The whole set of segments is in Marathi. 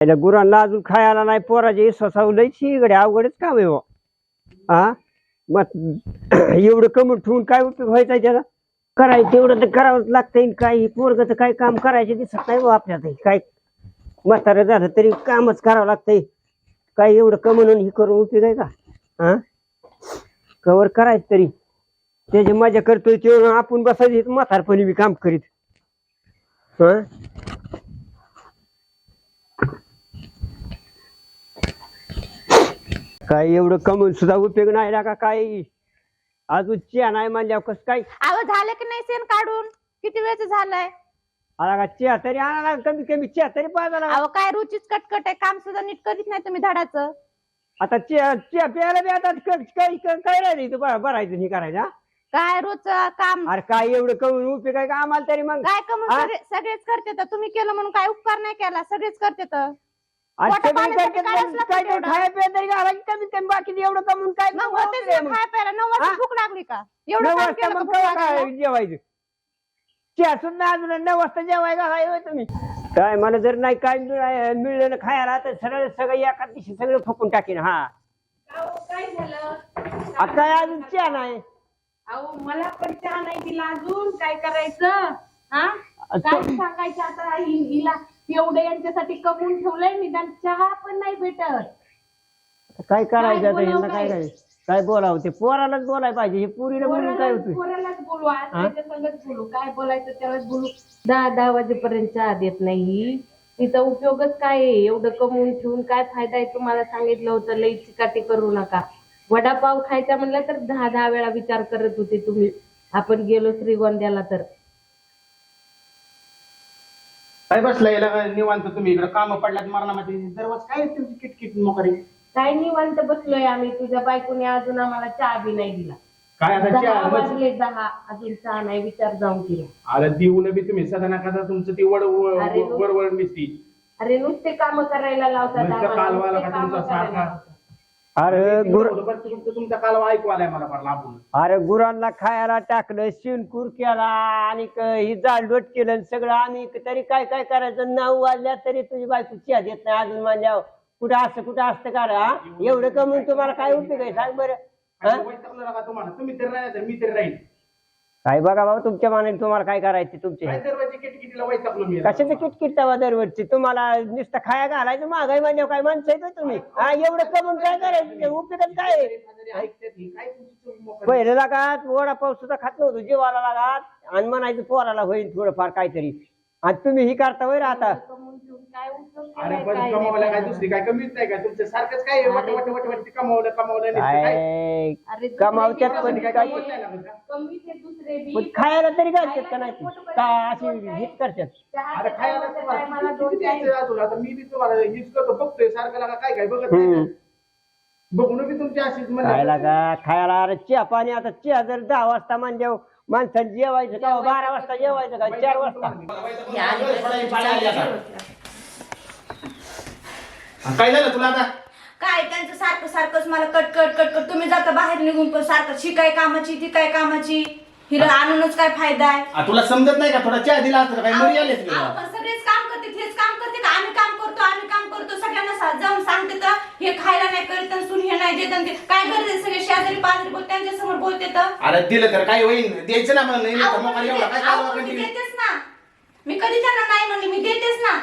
त्याला गुरांना अजून खायला नाही पोराचे स्वसावलंयची इकडे अवघडच काम आहे बुवा. हा मग एवढं कमी ठेवून काय उपयोग व्हायचा त्याला करायचं तेवढं तर करावंच लागतंय काही पोरग तर काय काम करायचे दिसत नाही बुवा काय म्हातारं झालं तरी कामच करावं लागतंय काय एवढं कमवून हे करून उपयोग आहे का हा कवर करायचं तरी त्याची मजा करतोय तेवढं आपण बसायची म्हातारपणी बी काम करीत हा काय एवढं कमवून सुद्धा उपयोग नाही ना का काय अजून चिया नाही म्हणल्यावर कसं काय? अहो झालं की नाही सेन काढून? किती वेळच झालंय? आला का चिया तरी आणा कमी कमी चिया तरी पाहिजे अहो काय रुचीच कटकट आहे काम सुद्धा नीट करीत नाही तुम्ही धडाचं. आता चिया चिया प्यायला बी आता क- काय काय- काय राहिलं बरं बरायचं नाही करायचं हा? काय रोज काम? अरे काय एवढं कमवून उपयोग आहे का आम्हाला तरी मग? काय कमून? सगळे- सगळेच करते तर तुम्ही केलं म्हणून काय उपकार नाही केला? सगळेच करते तर. आज पोटा पाण्यासाठी काय काय तेवढं. खाया प्यायला तरी घाला की कमीत कमी बाकी एवढं कमवून काय मग उपयोग होतेच आहे ना मग? खाय प्यायला. नऊ वाजता हा? भूक लागली का? एवढं नऊ काम वाजता केलं का मग भूक तेव्हा लागायला? काय जेवायचं. सुद्धा अजून नऊ वाजता जेवायला होय तुम्ही. काय मला जर नाही काय मिळा- मिळलं ना खायला तर सरळ सगळं एका दिवशी सगळं फुकून टाकीन हा. अहो, काय झालं? आता काय अजून चिया नाही? अहो मला पण चहा नाही दिला अजून. काय करायचं? हा? काय सांगायचं आता? हि- हिला एवढं यांच्यासाठी कमवून ठेवलंय निदान चहा पण नाही भेटत. काय करायचं आता यांना काय काय? काय बोलावं ते? पोरालाच बोलायला पाहिजे. हे पुरीला बोलून काय होतं पोरालाच बोलू आज त्याच्या संगच बोलू. काय बोलायचं त्यालाच बोलू. दहा दहा वाजेपर्यंत चहा देत नाही. तिचा उपयोगच काय आहे? एवढं कमवून ठेवून काय फायदा आहे? तुम्हाला सांगितलं होतं लई चिकाटी करू नका. वडापाव खायचा म्हणलं तर दहा दहा वेळा विचार करत होते तुम्ही. आपण गेलो श्रीगोंद्याला तर. काय बसलाय निवांत तुम्ही इकडे काम पडल्यात मरणामध्ये. दरवाज काय तुमची किटकिट मोकरी काय निवांत बसलोय आम्ही. तुझ्या बायकोने अजून आम्हाला चहा बी नाही दिला. काय आता दहा चहा? वाजले दहा. अजून चहा नाही विचार जाऊन तिला. अरे देऊन बी तुम्ही सदा ना कदा तुमचं ती वड अरे वडवड दिसती अरे नुसते काम करायला लावतात नुसतं आम्हाला, कालवाला नुसते का कामं तुमचा करायला सारखा? लावतात. अरे गुर तुमचं कालवा ऐकू आलाय मला फार लांबून. अरे गुरांना खायला टाकलं शिनकूर केला आणि क- ही जाळलोट केलं आणि सगळं आम्ही तरी काय काय करायचं? नऊ वाजल्या तरी तुझी बायको चिया देत नाही अजून म्हणल्यावर. कुठं असं कुठं असतं का रे, हा? एवढं कमवून तुम्हाला काय उपयोग आहे? सांग बरं. हा? काय वैतागलं नका तुम्हाला? तुम्ही तरी राहायचं मी तरी राहील काय बघा बाबा तुमच्या मानाने तुम्हाला काय करायचे तुमचे? काय दरवाजे किटकिटीला वैतागलो मी कशाचं किटकिट तवा दरवर्षी? तुम्हाला नुसतं खाया घालायचं महागाई म्हणल्यावर काय माणसं आहे का तुम्ही? हा एवढं कमवून काय करायचं? उपयोगात काय आहे? ऐकतात ही. काय तुमची मोकळी? पहिले लागात वडापाव सुद्धा खात नव्हतो जेवायला लागात. आणि म्हणायचं पोराला होईल थोडंफार काहीतरी. आणि तुम्ही ही करता होय रे आता कमवून ठेवून काय उपयोग अरे केलाय, पण काय कमावलं नाही काय? दुसरी काय? कमीच नाही काय तुमचं सारखंच काय वट वट वट वट ते कमावलं कमावलं नुसतं काय काय अरे. दुसरे कमावत्यात बी पण कमी काय आहे. कमी ते दुसरे बी पण खायला तरी घालतात का नाही का अशी हिट करतात? चहा अरे टायमाला किती द्यायचं? आता मी बी तुम्हाला हीच करतो बघतोय सारखं लागा काय काय बघत नाही. हम्म. ना. बघून बी तुमची अशीच खायला का खायला अरे चिया पाणी आता चिया जर दहा वाजता म्हणजे माणसाने जेवायचं का? बारा वाजता जेवायचं का? चार वाजता? काय झालं तुला आता? काय त्यांचं सारखं सारखंच मला कटकट कटकट तुम्ही जाता बाहेर निघून पण सारखं शी काय कामाची ती काय कामाची? हिला आणूनच काय फायदा आहे? आ, तुला समजत नाही का? थोडा चहा दिला असता मरी अहो, पण सगळेच काम करते हेच काम करते का आम्ही काम करतो आम्ही काम करतो. सगळ्यांना सा- जाऊन सांगते तर. हे खायला नाही करत आणि सुन हे नाही देत आणि ते काय करते सगळे? शेजारी पाजारी बोल त्यांच्यासमोर बोलते तर. अरे दिलं तर काय होईल द्यायचं ना मग नाही तर मग एवढा काय कंटिन्यू? देतेच ना. मी कधी त्यांना नाही म्हणले मी देतेच ना.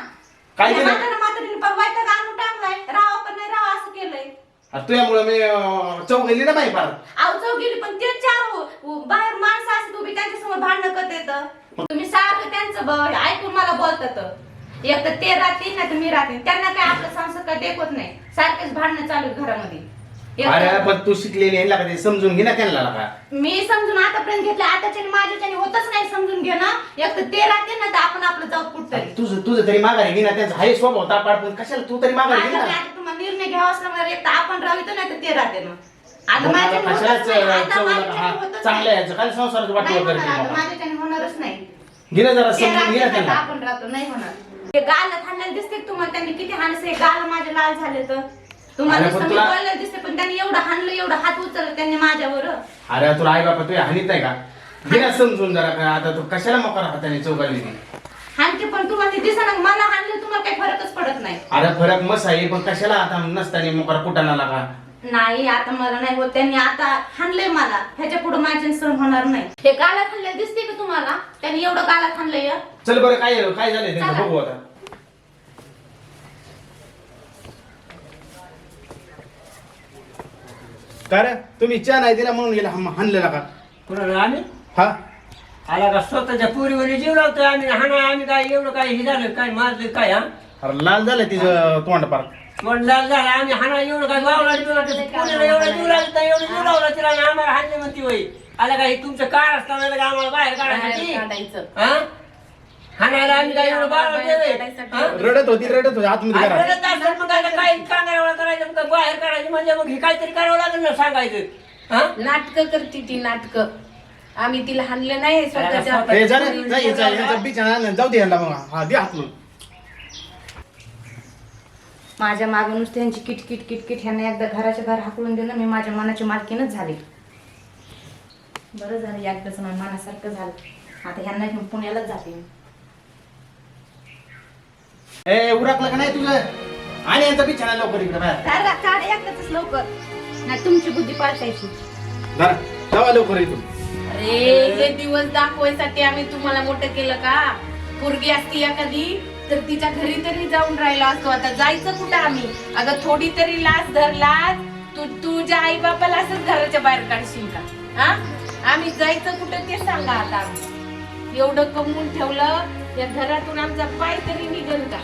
काय दिलं? म्हाताऱ्या म्हातारीने वैताग आणून टाकलाय. राहा पण नाही राहा असं केलंय. तुझ्यामुळं मी अं, गेली ना बाई फार. अहो चौ गेली पण ते चार बाहेर माणसं असतात उभी त्यांच्यासमोर भांडणं करत येतं. तुम्ही सारखं त्यांचं ब- ऐकून मला बोलतात. एक तर ते राहतील नाही तर मी राहतील. त्यांना काय आपलं संसार काय देखत नाही. सारखेच भांडणं चालू आहेत घरामध्ये. एक अरे तर- पण तू शिकलेली आहे ना का ते समजून घे ना त्यांना का मी समजून आतापर्यंत घेतलं आताच्या आणि माझ्याच्याने होतच नाही समजून घेणं. एक तर ते राहतील ना तर आपण आपलं जाऊ कुठतरी. तुझं तुझं तरी माघारी घे ना त्यांचा हाय स्वभाव तापाड पण. कशाला तू तरी माघारी घे ना? आता तुम्हाला निर्णय घ्यावा असला मला एक तर आपण राहितो नाही तर ते राहते ना. आता हा होतच चांगलं नाही. यायचं काय संसाराचं नाही वाटलं होणार आता करते माझ्याच्याने होणारच नाही. जरा ते समजून घे ना राहते त्यांना तर आपण राहतो नाही होणार. ते गाल दिसते का तुम्हाला त्यांनी किती हाणसे गाल माझे लाल झाले तर. तुम्हाला अरे पण नुसतं मी तुला- बोललेलं दिसते पण त्यांनी एवढं हाणलं एवढं हात उचललं त्यांनी माझ्यावर. अरे तुला आई बापा तुझ्या हानीत नाही का? ना समजून जरा का आता तू कशाला मोकार हाताने चौकाली ती हाणते पण तुम्हाला ते दिसणार मला हाणलं तुम्हाला काही फरकच पडत नाही. अरे फरक मस आहे पण कशाला आता नसताना मग कुठाना लागा नाही आता मला नाही होत त्यांनी आता हाणलंय मला. ह्याच्या पुढे माझ्या सहन होणार नाही. हे गाला खाल्ले दिसते का तुम्हाला? त्यांनी एवढं गाला खाल्लंय चल बरं काय काय झालंय. बघू आता. का रे? तुम्ही चहा नाही दिला म्हणून गेला हाणलेला का? कुणाला आम्ही? हा? आला का? स्वतःच्या पुरीवर जीव लावतोय आम्ही. हाणा आम्ही काय एवढं काय हे झालं काय मारलं काय हा? अरे लाल झालं तिचं तोंड पार. म्हणला झालं आम्ही हाणा एवढं काय वावला पुरीला एवढं जीव लागतं एवढं जीव लावला तिला आणि आम्हाला हाणले म्हणती होई आला काय तुमचं कार असताना लगे आम्हाला बाहेर काढायसाठी काढायचं. हा? हाणायला आम्ही काय एवढं बाळा? रडत होती रडत होती आतमध्ये आणि करा रडत असेल मग आता काय करायचं मग बाहेर काढायचं? म्हणजे मग हे काहीतरी करावं लागेल ना सांगायचं. हा? नाटक करते ती नाटक. आम्ही तिला हाणलं नाही स्वतःच्या हे जा रे, जा, जाऊ दे मग. हा दे माझ्या मागून नुसते यांची किटकिट किटकिट ह्यांना एकदा घराच्या बाहेर हाकलून दिलं मी माझ्या मनाची मालकीनच झाली. बरं झालं एकदाच माझ्या मनासारखं झालं. आता ह्यांना घेऊन पुण्यालाच जाते मी. ए उरकलं का नाही तुझं? आणि यांचा बिछाना लवकर इकडे बाहेर. काढा काढ एकदाच लवकर. नाही तुमची बुद्धी पाळतायची. जरा जावा लवकर इथून. अरे हे दिवस दाखवायसाठी आम्ही तुम्हाला मोठं केलं का? पोरगी असती एखादी तर तिच्या घरी तरी जाऊन राहिलो असतो. आता जायचं कुठं आम्ही? अगं थोडी तरी लाच धरलाच तू तुझ्या आई बापाला असंच घराच्या बाहेर काढशील का? हा? आम्ही जायचं कुठं ते सांगा आता आम्ही. एवढं कमवून ठेवलं या घरातून आमचा पाय तरी निघल का?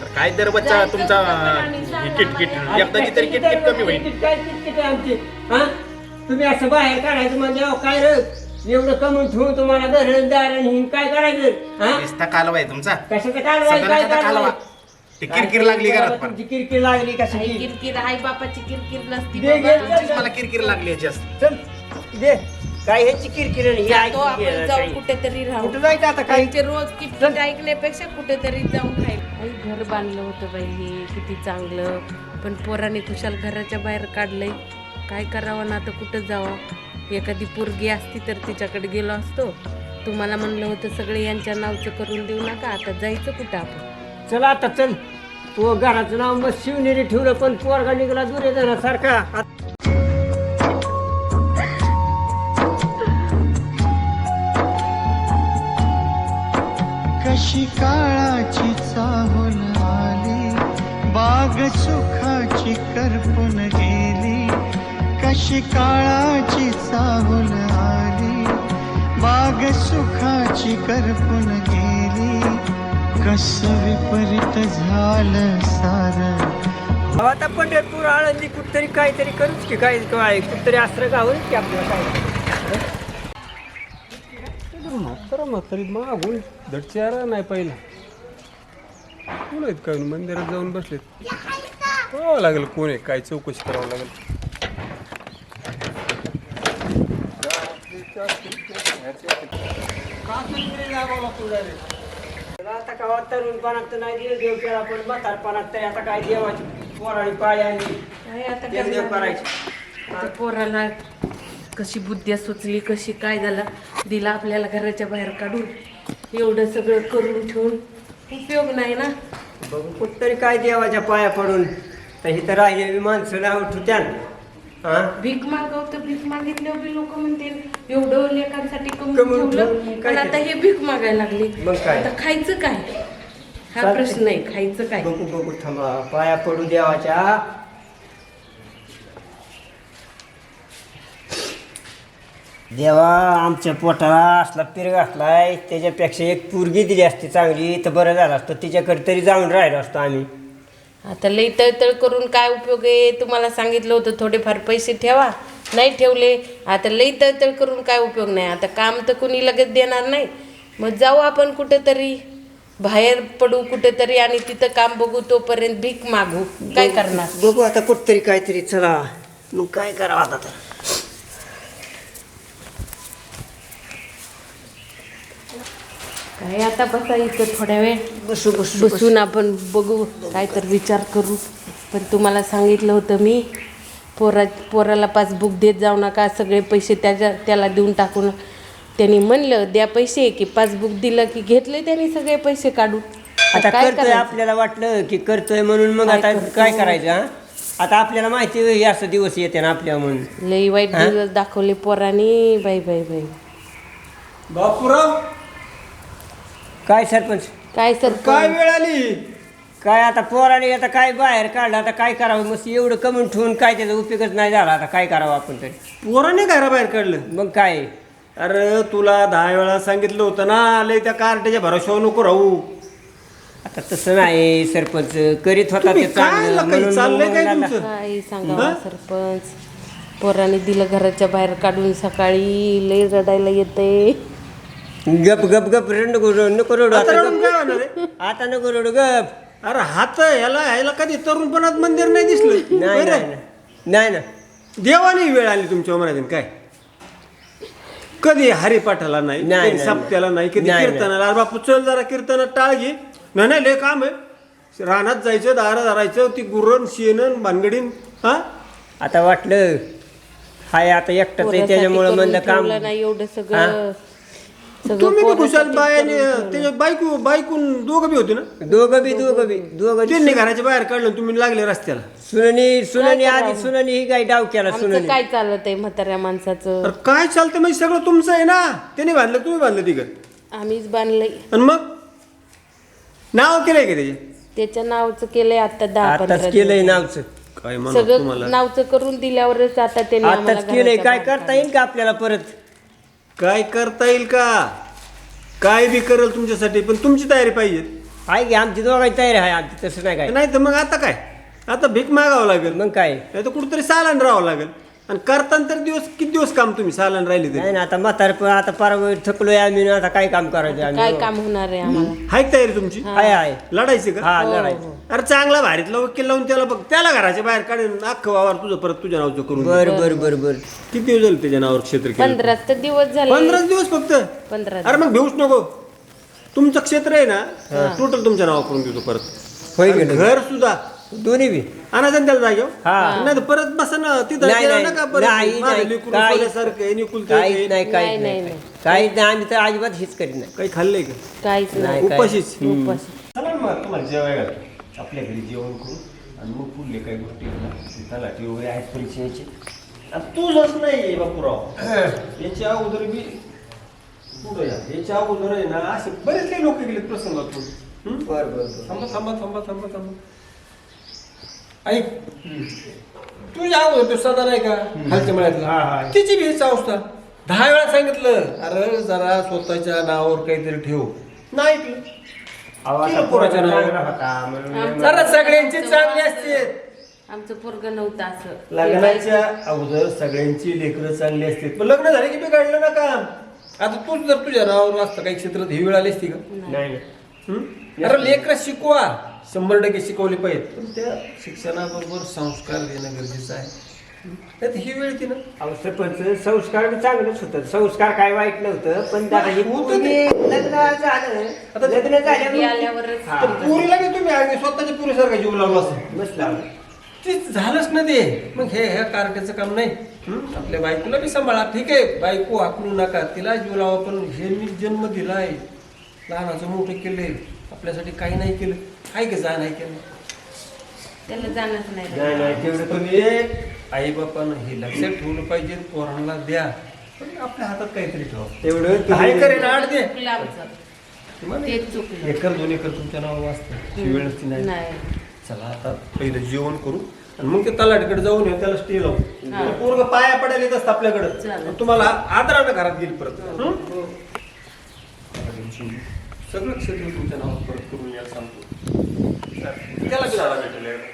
तर काय दर बच्चा जायचं तुमचा कुठं पण आम्ही सांगा किटकिट आम्हाला. एकदाची तरी किटकिट कमी होईल. किटकिट काय किटकिट आहे आमची? हा? तुम्ही असं बाहेर काढायचं म्हणजे अहो, काय रे एवढं कमवून ठेवून तुम्हाला घर दार आणि हिन काय करायचं? हा? नुसता कालवा आहे तुमचा. कशाचं कालवाय सगळं काय कालवा ते किरकिर लागली घरात पण. तुमची किरकिर लागली आई कशाची किरकिर आई बापाची किरकिर नसती दे, बाबा. दे, तुमचीच मला किरकिर लागली याची असते चल दे. काय ह्याची किरकिर आणि ही आपण जाऊ काही. कुठेतरी राहू. कुठं जायचं आता काही? त्यांचे रोज किटकिट ऐकण्यापेक्षा कुठेतरी जाऊन राहील आई घर बांधलं होतं बाई हे किती चांगलं. पण पोराने कुशाल घराच्या बाहेर काढलंय. काय करावं ना आता कुठं जावं? एखादी पोरगी असती तर तिच्याकडे गेलो असतो. तुम्हाला म्हणलं होतं सगळे यांच्या नावचं करून देऊ नका आता जायचं कुठं आपण? चला आता चल. तू घराचं नाव मग शिवनेरी ठेवलं पण पोरगा निघाला दूर सारखा कशी काळाची चाहूल आली बाग सुखाची करपून गेली कशी काळाची चाहूल आली बाग सुखाची करपून गेली. कस विपरीत झालं सारं. आता पंढरपूर आळंदी कुठतरी काहीतरी करूच की काय काय कुठतरी अस्त्र गावच की आपल्याला काय? म्हातारा म्हातारी मागून. धडचारा नाही पहिला. कोण आहेत काय मंदिरात जाऊन बसलेत. पाहावं लागेल कोण आहे? काय चौकशी करावं लागेल? आता का तरुणपणात तर नाही देव देव केला पण म्हातारपणात तर आता काय देवाची पोराळी पाळी आणि काय आता देव देव करणार? करायची. आता पोराला कशी बुद्धी सुचली कशी काय झालं दिला आपल्याला घराच्या बाहेर काढून. एवढं सगळं करून ठेवून उपयोग नाही ना. बघू कुठतरी काय देवाच्या पाया पडून. तर ही तर राहिलेली माणसं नाव ठुत्यान. हा? भीक मागवतं भीक मागितल्यावर लोक म्हणतील एवढं लेखांसाठी कमवून ठेवलं पण आता हे भीक मागायला लागली? आता खायचं काय? हा. प्रश्न आहे खायचं काय? बघू बघू थांबा. पाया पडू देवाच्या. देवा आमच्या पोटाला असला पिर घातलाय त्याच्यापेक्षा एक पोरगी दिली असती चांगली तर बरं झालं असतं. तिच्याकडे तरी जाऊन राहिलो असतो आम्ही. आता लई तळतळ करून काय उपयोग आहे? तुम्हाला सांगितलं होतं थोडेफार पैसे ठेवा. नाही ठेवले. आता लई तळतळ करून काय उपयोग नाही. आता काम तर कुणी लगेच देणार नाही. मग जाऊ आपण कुठेतरी. बाहेर पडू कुठेतरी आणि तिथं काम बघू तोपर्यंत भीक मागू. काय करणार? बघू आता कुठतरी काहीतरी चला. मग काय करावं आता तर? काय आता बसा इथं थोड्या वेळ. बसू बसू बसून आपण बघू. काय तर विचार करू. पण तुम्हाला सांगितलं होतं मी पोरा पोराला पासबुक देत जाऊ नका सगळे पैसे त्याच्या त्याला देऊन टाकून त्यांनी म्हणलं द्या पैसे की पासबुक दिलं की घेतले त्यांनी सगळे पैसे काढून. आता काय करतोय करायचं? आपल्याला वाटलं की करतोय म्हणून मग काय आता? काय करायचं हा? आता आपल्याला माहिती आहे, हे असं दिवस येते ना आपल्या म्हणून. लई वाईट? दिवस दाखवले पोरानी. बाई बाई बाई. बापूराव! काय सरपंच? काय सर काय वेळ आली काय आता पोराने आता काय बाहेर काढलं आता काय करावं? मस्त एवढं कमवून ठेवून काय त्याचा उपयोगच नाही झाला. आता काय करावं आपण तरी? पोराने घराबाहेर काढलं? मग काय? अरे तुला दहा वेळा सांगितलं होतं ना लय त्या कार्ट्याच्या भरोशावर नको राहू. आता तसं नाही सरपंच करीत होता तुम्ही ते काय चांगलं लकाई म्हणून चाललंय काय मग आता- तुमचं? काय सांगावं सरपंच. पोराने दिलं घराच्या बाहेर काढून सकाळी लई रडायला येते गप गप गप रड नको रडू नको रडू. आता आता रडून गप. काय होणार आहे? आता नको रडू गप. अरे हात ह्याला ह्याला कधी तरुणपणात मंदिर नाही दिसलं? नाही बरं? नाही. नाही. नाही. ना देवानी वेळ आली तुमच्या मनातून काय? कधी हरिपाठाला नाही नाही, कधी नाही, सप्त्याला नाही कधी नाही, कीर्तनाला. अरे बापू चल जरा कीर्तनात टाळ घे. नाही नाही लय काम आहे. रानात जायचं दारा धरायचं ती गुरण शेणन भानगडीन हा? आता वाटलं हाय आता एकटाच आहे पोरासाठी त्याच्यामुळं करून म्हणलं काम ठेवलं नाही एवढं सगळं. तुम्ही बी खुशाल करून ठेवलं. त्याच्या बायको बायकून दोघं बी होते ना? दोघं बी दोघं बी. दोघं त्यांनी घराच्या बाहेर काढलं आणि तुम्ही लागले रस्त्याला. सुननी सुननी काय आधी? सुननी ही काय डाव केला आमचं सुननी? काय चालत आहे म्हाताऱ्या माणसाचं? अरे काय चालतं म्हणजे सगळं तुमचं आहे ना? त्याने बांधलं तुम्ही बांधलं तिघं. आम्हीच बांधलंय. आणि मग? नाव केलंय का त्याचे? त्याच्या नावचं केलंय आता दहा पंधरा आताच केलंय. नावचं. काय म्हणा तुम्हाला? सगळं नावचं करून दिल्यावरच आता त्यांनी आम्हाला आताच केलंय. घराच्या काय बाहेर करता येईल का आपल्याला परत? काय करता येईल का? काय बी करेल तुमच्यासाठी पण तुमची तयारी पाहिजे. आहे की आमची दोघांची तयारी आहे आमची तसं नाही काय. नाही तर मग आता काय? आता भीक मागावं लागेल. मग काय? नाही तर कुठेतरी सालान राहावं लागेल. आणि करताना तर दिवस किती दिवस काम तुम्ही सालान राहिले तरी? नाही ना आता म्हातार पण आता पार थकलोय आम्ही ना आता काय काम करायचं काय आम्ही काम होणार आहे आम्हाला? हाय का तयारी तुमची? आहे आहे लढायची का? हा लढायचं. अरे चांगला भारीतला वकील लावून त्याला बघ. त्याला घराच्या बाहेर काढून अख्खं वावर तुझं परत तुझ्या नावचं करून दे. बर बर बर बर. किती दिवस झाले त्याच्या नावावर क्षेत्र केलं? पंधरा तर दिवस झाले. पंधरा दिवस फक्त? पंधरा अरे मग भेऊच नको. तुमचं क्षेत्र आहे ना टोटल तुमच्या नावावर करून देतो परत. आणि. घर सुद्धा. दोन्ही बी. आणायचं ना त्याला जागेवर? हा. नाही तर परत बसा ना तिथं नाही, गेला नाही, नका नाही, परत माझं नाही, लेकरू काही- सोन्यासारखं आहे, निकुलतं काहीच आहे. नाही काहीच नाही, नाही. नाही. काहीच नाही आम्ही तर अजिबात हेच करीत नाही. काही खाल्लंय का? काहीच नाही. नाही काय. उपाशीच. उपाशी. चला मग तुम्हाला जेवायला घालतो. आपल्या घरी जेवण करू. आणि मग पुढले काही गोष्टी तलाठी वगैरे आहेत परीक्षेचे तुझंच नाही बापूराव. याच्या अगोदर बी पुढे या? याच्या अगोदर आहे ना असे बरेच काही लोक गेले प्रसंगातून. हं? बर बर. थांबा थांबा थांबा थांबा थांबा. ऐक. तुझ्या अगोदर तो सदा नाही का? खालच्या मळ्यातला. तिची बी हीच अवस्था. दहा वेळा सांगितलं. अरे जरा स्वतःच्या नावावर काहीतरी ठेव. नाही ऐकलं पोराच्या नावावर जरा सगळ्यांची चांगली असते. आमचं पोरग नव्हतं असं. लग्नाच्या अगोदर सगळ्यांची लेकरं चांगली असते. पण लग्न झाले की बिघडलं ना काम? आता तूच जर तुझ्या नावावर असतं काही क्षेत्रात ही वेळ आली असती का? नाही. हं? अरे लेकरं शिकवा. शंभर टक्के शिकवले पाहिजे. पण त्या शिक्षणाबरोबर संस्कार देणं गरजेचं आहे. हं? त्यात ही वेळ ती ना. अहो सरपंच संस्कार बी चांगलंच होतं. संस्कार काय वाईट नव्हतं पण आता हे होतं पोरगी लग्न झालं. आता लग्न झाल्यावर आल्यावरच. हा. तर पुरीला बी तुम्ही स्वतःच्या पुरीसारखा जीव लावला असं बस लावलं. तीच झालंच ना ते. मग हे ह्या कार्ट्याचं काम नाही. हं? आपल्या बायकोला बी सांभाळा. ठीक आहे बायको हाकलू नका. तिला जीव लावा पण हे मी जन्म दिलाय. लहानाचं मोठं केलंय. आपल्यासाठी काही नाही केलं. काय का जा नाही? केलं त्याला जाणंच नाही नाही नाही तेवढं पण एक आई बापानं हे लक्षात ठेवलं पाहिजे पोरांना द्या. पण आपल्या हातात काहीतरी ठेवा. तेवढं काय करेन आठ दे चुकलं एकर दोन एकर तुमच्या नावावर असतं. ती वेळ नसती नाही. नाही. चला आता पहिलं जेवण करू. आणि मग ते तलाठीकडे जाऊन येऊ त्याला स्टे लावू. पोरग पाया पडायला येत असतं आपल्याकडं. चालेल. आणि तुम्हाला आदरानं घरात गेली परत. हं? सगळं क्षेत्र तुमच्या नावावर परत करून यायला सांगतो. తెల్లకి చదవబెట్టలేరు